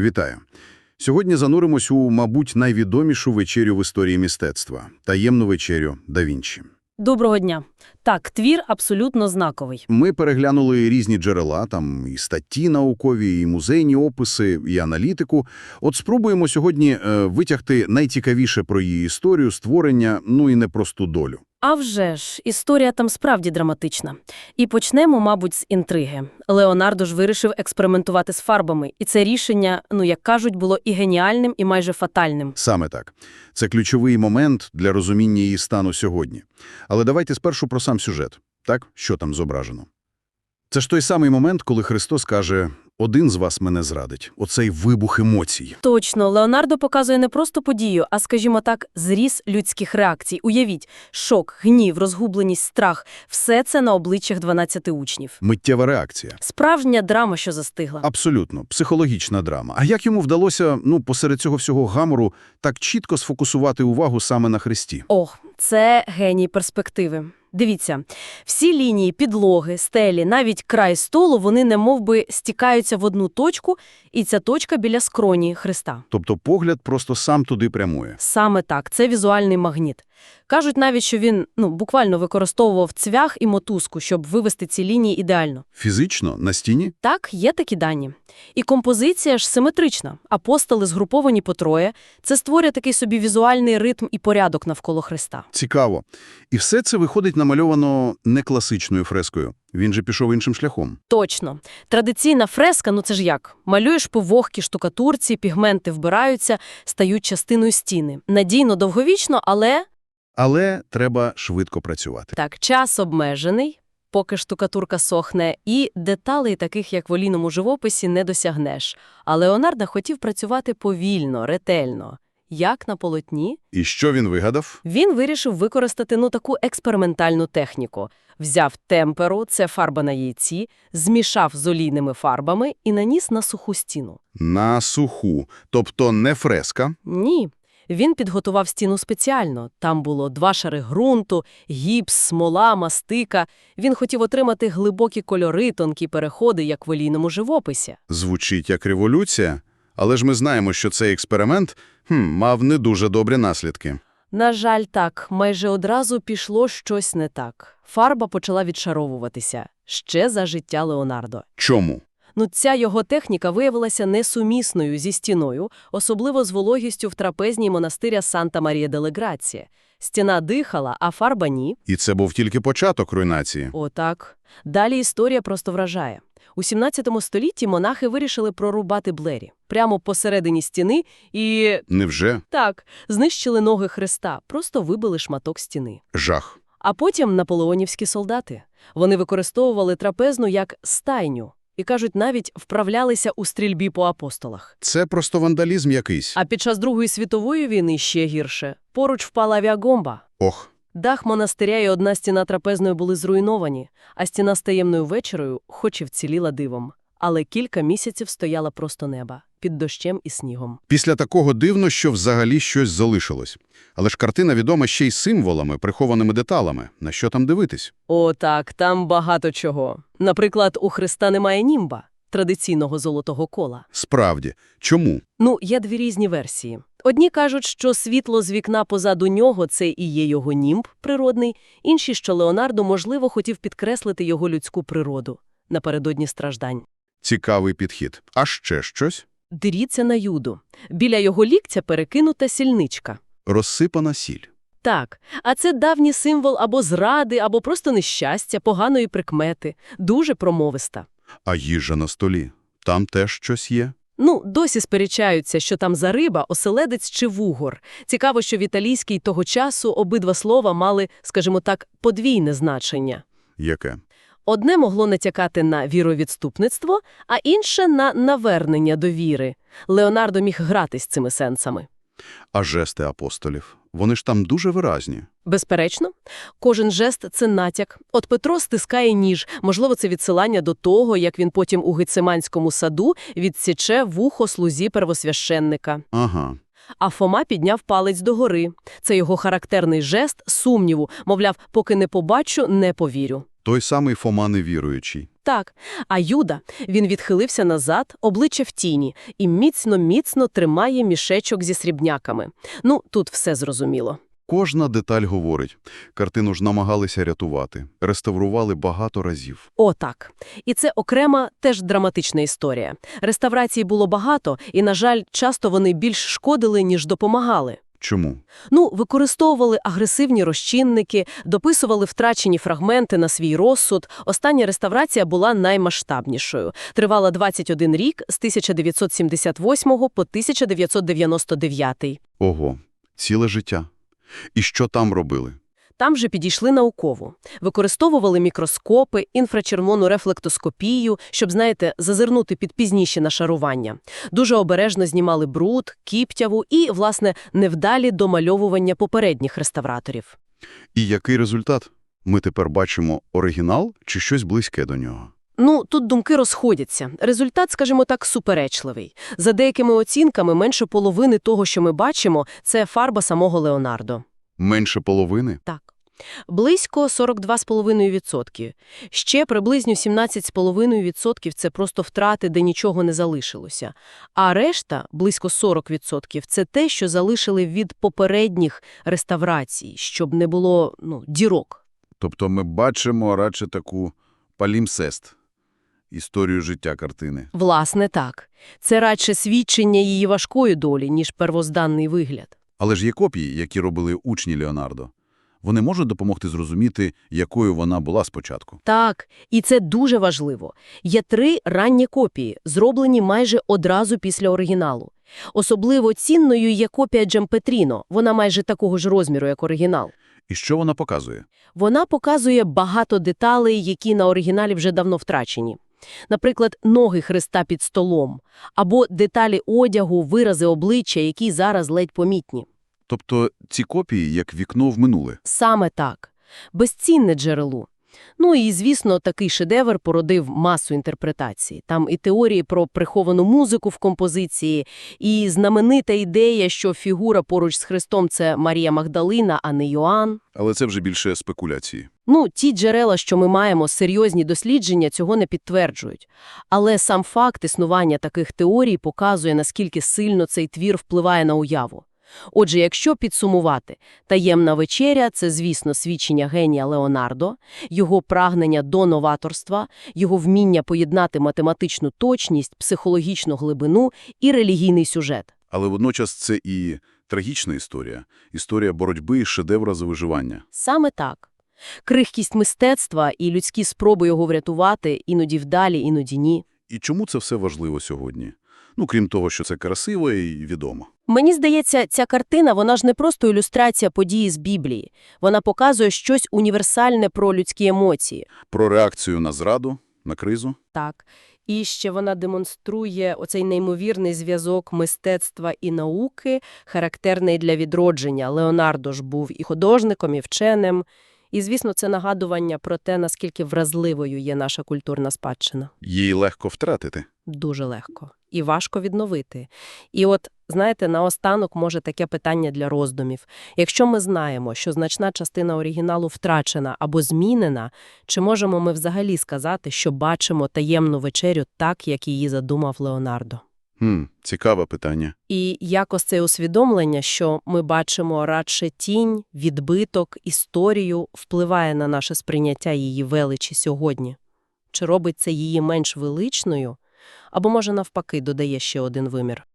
Вітаю. Сьогодні зануримось у, мабуть, найвідомішу вечерю в історії мистецтва – таємну вечерю да Вінчі. Доброго дня. Так, твір абсолютно знаковий. Ми переглянули різні джерела, там і статті наукові, і музейні описи, і аналітику. От спробуємо сьогодні е, витягти найцікавіше про її історію, створення, ну і непросту долю. А вже ж, історія там справді драматична. І почнемо, мабуть, з інтриги. Леонардо ж вирішив експериментувати з фарбами, і це рішення, ну, як кажуть, було і геніальним, і майже фатальним. Саме так. Це ключовий момент для розуміння її стану сьогодні. Але давайте спершу про сам сюжет. Так? Що там зображено? Це ж той самий момент, коли Христос каже «Один з вас мене зрадить». Оцей вибух емоцій. Точно, Леонардо показує не просто подію, а, скажімо так, зріз людських реакцій. Уявіть, шок, гнів, розгубленість, страх – все це на обличчях 12 учнів. Миттєва реакція. Справжня драма, що застигла. Абсолютно. Психологічна драма. А як йому вдалося, ну, посеред цього всього гамору, так чітко сфокусувати увагу саме на Христі? Ох, це геній перспективи. Дивіться, всі лінії, підлоги, стелі, навіть край столу, вони немов би стікаються в одну точку, і ця точка біля скроні Христа. Тобто погляд просто сам туди прямує. Саме так, це візуальний магніт. Кажуть навіть, що він ну, буквально використовував цвях і мотузку, щоб вивести ці лінії ідеально. Фізично, на стіні? Так, є такі дані. І композиція ж симетрична. Апостоли згруповані по троє. Це створює такий собі візуальний ритм і порядок навколо Христа. Цікаво. І все це виходить намальовано не класичною фрескою. Він же пішов іншим шляхом. Точно. Традиційна фреска, ну це ж як? Малюєш по вогкій штукатурці, пігменти вбираються, стають частиною стіни. Надійно, довговічно, але Але треба швидко працювати. так, час обмежений, поки штукатурка сохне, і деталей, таких як в олійному живописі, не досягнеш. А Леонардо хотів працювати повільно, ретельно. Як на полотні, І що він вигадав? він вирішив використати ну таку експериментальну техніку. Взяв темперу, це фарба на яйці, змішав з олійними фарбами і наніс на суху стіну. На суху. Тобто не фреска. Ні. Він підготував стіну спеціально. Там було два шари ґрунту, гіпс, смола, мастика. Він хотів отримати глибокі кольори, тонкі переходи, як в олійному живописі. Звучить як революція. Але ж ми знаємо, що цей експеримент хм, мав не дуже добрі наслідки. На жаль, так, майже одразу пішло щось не так. Фарба почала відшаровуватися. Ще за життя Леонардо. Чому? Ну, ця його техніка виявилася несумісною зі стіною, особливо з вологістю в трапезній монастиря Санта-Марія-деле-Грація. Стіна дихала, а фарба ні. І це був тільки початок руйнації. Отак. Далі історія просто вражає. У 17 столітті монахи вирішили прорубати Блері прямо посередині стіни і, Невже? так, знищили ноги Христа, просто вибили шматок стіни. Жах. А потім наполеонівські солдати. Вони використовували трапезну як стайню і, кажуть, навіть вправлялися у стрільбі по апостолах. Це просто вандалізм якийсь. А під час Другої світової війни ще гірше. Поруч впала авіагомба. Ох, Дах монастиря і одна стіна трапезної були зруйновані, а стіна з таємною вечерою хоч і вціліла дивом. Але кілька місяців стояла просто неба, під дощем і снігом. після такого дивно, що взагалі щось залишилось. Але ж картина відома ще й символами, прихованими деталями. На що там дивитись? О, так, там багато чого. Наприклад, у Христа немає німба, традиційного золотого кола. Справді. Чому? Ну, є дві різні версії. Одні кажуть, що світло з вікна позаду нього – це і є його німб природний, інші, що Леонардо, можливо, хотів підкреслити його людську природу напередодні страждань. Цікавий підхід. А ще щось? Дивіться на юду. Біля його ліктя перекинута сільничка. Розсипана сіль. Так, а це давній символ або зради, або просто нещастя, поганої прикмети, дуже промовиста. А їжа на столі. Там теж щось є? Ну, досі сперечаються, що там за риба, оселедець чи вугор. Цікаво, що в італійській того часу обидва слова мали, скажімо так, подвійне значення. Яке? Одне могло натякати на віровідступництво, а інше – на навернення до віри. Леонардо міг грати з цими сенсами. А жести апостолів. Вони ж там дуже виразні. Безперечно, кожен жест – це натяк. От Петро стискає ніж, можливо, це відсилання до того, як він потім у Гециманському саду відсіче вухо слузі первосвященника. Ага. А Фома підняв палець догори. Це його характерний жест сумніву, мовляв, поки не побачу, не повірю. Той самий Фома невіруючий. Так, а Юда, він відхилився назад, обличчя в тіні, і міцно-міцно тримає мішечок зі срібняками. Ну, тут все зрозуміло. Кожна деталь говорить. Картину ж намагалися рятувати, реставрували багато разів. О, так. І це окрема, теж драматична історія. Реставрацій було багато, і, на жаль, часто вони більш шкодили, ніж допомагали. Чому? Ну, використовували агресивні розчинники, дописували втрачені фрагменти на свій розсуд. Остання реставрація була наймасштабнішою. Тривала 21 рік з 1978 по 1999. Ого, ціле життя. І що там робили? Там же підійшли науково. Використовували мікроскопи, інфрачервону рефлектоскопію, щоб, знаєте, зазирнути під пізніші нашарування. Дуже обережно знімали бруд, кіптяву і, власне, невдалі домальовування попередніх реставраторів. І який результат? Ми тепер бачимо оригінал чи щось близьке до нього? Ну, тут думки розходяться. Результат, скажімо так, суперечливий. За деякими оцінками, менше половини того, що ми бачимо, це фарба самого Леонардо. Менше половини? Так. Близько 42,5%. Ще приблизно 17,5% – це просто втрати, де нічого не залишилося. А решта, близько 40%, це те, що залишили від попередніх реставрацій, щоб не було ну, дірок. Тобто ми бачимо радше таку палімсест – історію життя картини. Власне, так. Це радше свідчення її важкої долі, ніж первозданний вигляд. Але ж є копії, які робили учні Леонардо. Вони можуть допомогти зрозуміти, якою вона була спочатку. Так, і це дуже важливо. Є три ранні копії, зроблені майже одразу після оригіналу. Особливо цінною є копія Джампетріно, вона майже такого ж розміру, як оригінал. І що вона показує? Вона показує багато деталей, які на оригіналі вже давно втрачені. Наприклад, ноги Христа під столом, або деталі одягу, вирази обличчя, які зараз ледь помітні. Тобто ці копії як вікно в минуле. Саме так. Безцінне джерело. Ну і, звісно, такий шедевр породив масу інтерпретацій. Там і теорії про приховану музику в композиції, і знаменита ідея, що фігура поруч з Христом – це Марія Магдалина, а не Йоанн. Але це вже більше спекуляції. Ну, ті джерела, що ми маємо, серйозні дослідження, цього не підтверджують. Але сам факт існування таких теорій показує, наскільки сильно цей твір впливає на уяву. Отже, якщо підсумувати, «Таємна вечеря» – це, звісно, свідчення генія Леонардо, його прагнення до новаторства, його вміння поєднати математичну точність, психологічну глибину і релігійний сюжет. Але водночас це і трагічна історія. Історія боротьби і шедевра за виживання. Саме так. Крихкість мистецтва і людські спроби його врятувати іноді вдалі, іноді ні. І чому це все важливо сьогодні? Ну, крім того, що це красиво і відомо. Мені здається, ця картина, вона ж не просто ілюстрація події з Біблії. Вона показує щось універсальне про людські емоції. Про реакцію на зраду, на кризу. Так. І ще вона демонструє оцей неймовірний зв'язок мистецтва і науки, характерний для відродження. Леонардо ж був і художником, і вченим. І, звісно, це нагадування про те, наскільки вразливою є наша культурна спадщина. Її легко втратити. Дуже легко. І важко відновити. І от, знаєте, наостанок може таке питання для роздумів. Якщо ми знаємо, що значна частина оригіналу втрачена або змінена, чи можемо ми взагалі сказати, що бачимо таємну вечерю так, як її задумав Леонардо? Хм, цікаве питання. І якось це усвідомлення, що ми бачимо радше тінь, відбиток, історію, впливає на наше сприйняття її величі сьогодні. Чи робить це її менш величною? Або, може, навпаки, додає ще один вимір?